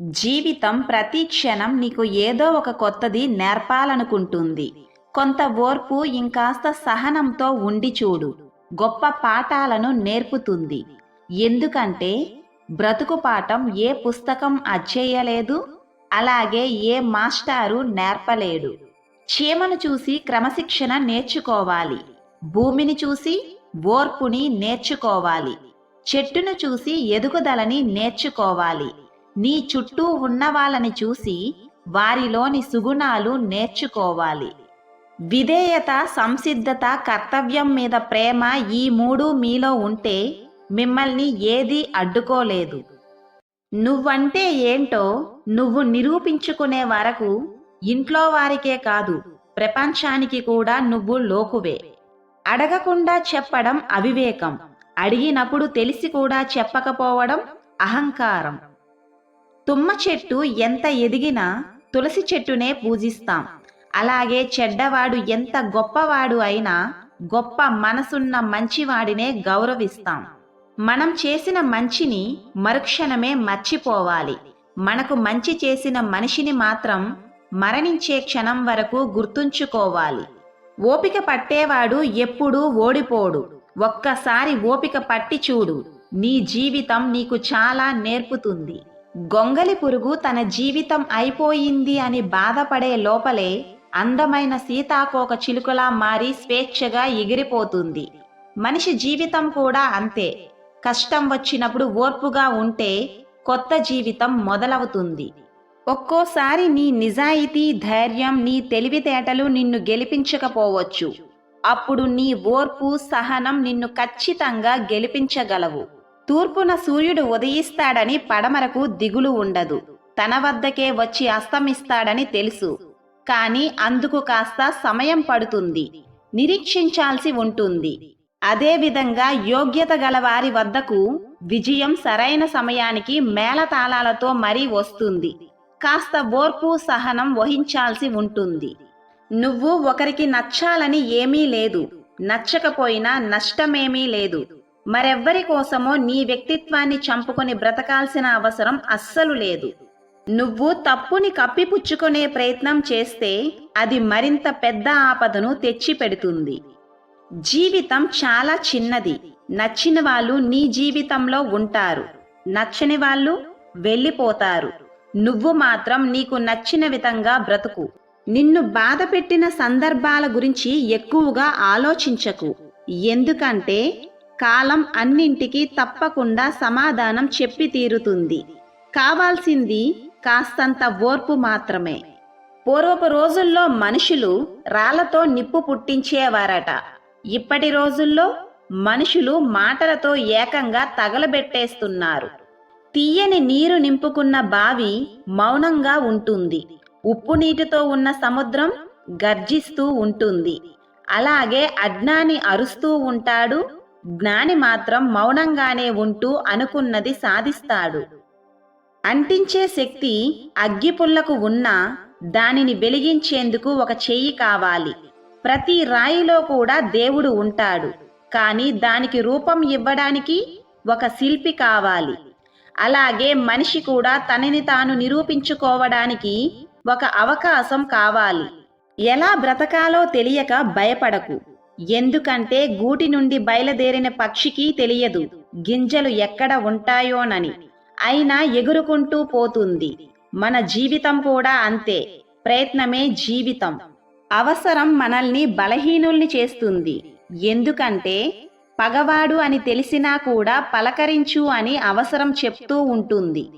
జీవితం ప్రతి క్షణం నీకు ఏదో ఒక కొత్తది నేర్పాలనుకుంటుంది. కొంత ఓర్పు ఇంకాస్త సహనంతో ఉండి చూడు. గొప్ప పాఠాలను నేర్పుతుంది. ఎందుకంటే బ్రతుకు పాఠం ఏ పుస్తకం అచ్చేయలేదు అలాగే ఏ మాస్టారు నేర్పలేడు. చీమను చూసి క్రమశిక్షణ నేర్చుకోవాలి. భూమిని చూసి ఓర్పుని నేర్చుకోవాలి. చెట్టును చూసి ఎదుగుదలని నేర్చుకోవాలి. నీ చుట్టూ ఉన్న వాళ్ళని చూసి వారిలోని సుగుణాలు నేర్చుకోవాలి. విధేయత సంసిద్ధత కర్తవ్యం మీద ప్రేమ ఈ మూడు మీలో ఉంటే మిమ్మల్ని ఏదీ అడ్డుకోలేదు. నువ్వంటే ఏంటో నువ్వు నిరూపించుకునే వరకు ఇంట్లో వారికే కాదు ప్రపంచానికి కూడా నువ్వు లోకువే. అడగకుండా చెప్పడం అవివేకం అడిగినప్పుడు తెలిసి కూడా చెప్పకపోవడం అహంకారం. తుమ్మ చెట్టు ఎంత ఎదిగినా తులసి చెట్టునే పూజిస్తాం. అలాగే చెడ్డవాడు ఎంత గొప్పవాడు అయినా గొప్ప మనసున్న మంచివాడినే గౌరవిస్తాం. మనం చేసిన మంచిని మరుక్షణమే మర్చిపోవాలి. మనకు మంచి చేసిన మనిషిని మాత్రం మరణించే క్షణం వరకు గుర్తుంచుకోవాలి. ఓపిక పట్టేవాడు ఎప్పుడూ ఓడిపోడు. ఒక్కసారి ఓపిక పట్టి చూడు. నీ జీవితం నీకు చాలా నేర్పుతుంది. గొంగలి పురుగు తన జీవితం అయిపోయింది అని బాధపడే లోపలే అందమైన సీతాకోక చిలుకలా మారి స్వేచ్ఛగా ఎగిరిపోతుంది. మనిషి జీవితం కూడా అంతే. కష్టం వచ్చినప్పుడు ఓర్పుగా ఉంటే కొత్త జీవితం మొదలవుతుంది. ఒక్కోసారి నీ నిజాయితీ ధైర్యం నీ తెలివితేటలు నిన్ను గెలిపించకపోవచ్చు. అప్పుడు నీ ఓర్పు సహనం నిన్ను ఖచ్చితంగా గెలిపించగలవు. తూర్పున సూర్యుడు ఉదయిస్తాడని పడమరకు దిగులు ఉండదు. తన వద్దకే వచ్చి అస్తమిస్తాడని తెలుసు. కానీ అందుకు కాస్త సమయం పడుతుంది. నిరీక్షించాల్సి ఉంటుంది. అదేవిధంగా యోగ్యత గలవారి వద్దకు విజయం సరైన సమయానికి మేళతాళాలతో మరీ వస్తుంది. కాస్త ఓర్పు సహనం వహించాల్సి ఉంటుంది. నువ్వు ఒకరికి నచ్చాలని ఏమీ లేదు. నచ్చకపోయినా నష్టమేమీ లేదు. మరెవ్వరి కోసమో నీ వ్యక్తిత్వాన్ని చంపుకొని బ్రతకాల్సిన అవసరం అస్సలు లేదు. నువ్వు తప్పుని కప్పిపుచ్చుకునే ప్రయత్నం చేస్తే అది మరింత పెద్ద ఆపదను తెచ్చిపెడుతుంది. జీవితం చాలా చిన్నది. నచ్చిన వాళ్ళు నీ జీవితంలో ఉంటారు. నచ్చని వాళ్ళు వెళ్ళిపోతారు. నువ్వు మాత్రం నీకు నచ్చిన విధంగా బ్రతుకు. నిన్ను బాధ పెట్టిన సందర్భాల గురించి ఎక్కువగా ఆలోచించకు. ఎందుకంటే కాలం అన్నింటికీ తప్పకుండా సమాధానం చెప్పి తీరుతుంది. కావాల్సింది కాస్తంత ఓర్పు మాత్రమే. పూర్వపు రోజుల్లో మనుషులు రాళ్ళతో నిప్పు పుట్టించేవారట. ఇప్పటి రోజుల్లో మనుషులు మాటలతో ఏకంగా తగలబెట్టేస్తున్నారు. తీయని నీరు నింపుకున్న బావి మౌనంగా ఉంటుంది. ఉప్పు నీటితో ఉన్న సముద్రం గర్జిస్తూ ఉంటుంది. అలాగే అజ్ఞాని అరుస్తూ ఉంటాడు జ్ఞాని మాత్రం మౌనంగానే ఉంటూ అనుకున్నది సాధిస్తాడు. అంటించే శక్తి అగ్గిపుల్లకు ఉన్నా దానిని వెలిగించేందుకు ఒక చెయ్యి కావాలి. ప్రతి రాయిలో కూడా దేవుడు ఉంటాడు. కానీ దానికి రూపం ఇవ్వడానికి ఒక శిల్పి కావాలి. అలాగే మనిషి కూడా తనని తాను నిరూపించుకోవడానికి ఒక అవకాశం కావాలి. ఎలా బ్రతకాలో తెలియక భయపడకు. ఎందుకంటే గూటి నుండి బయలుదేరిన పక్షికి తెలియదు గింజలు ఎక్కడ ఉంటాయోనని. అయినా ఎగురుకుంటూ పోతుంది. మన జీవితం కూడా అంతే ప్రయత్నమే జీవితం. అవసరం మనల్ని బలహీనుల్ని చేస్తుంది. ఎందుకంటే పగవాడు అని తెలిసినా కూడా పలకరించు అని అవసరం చెప్తూ ఉంటుంది.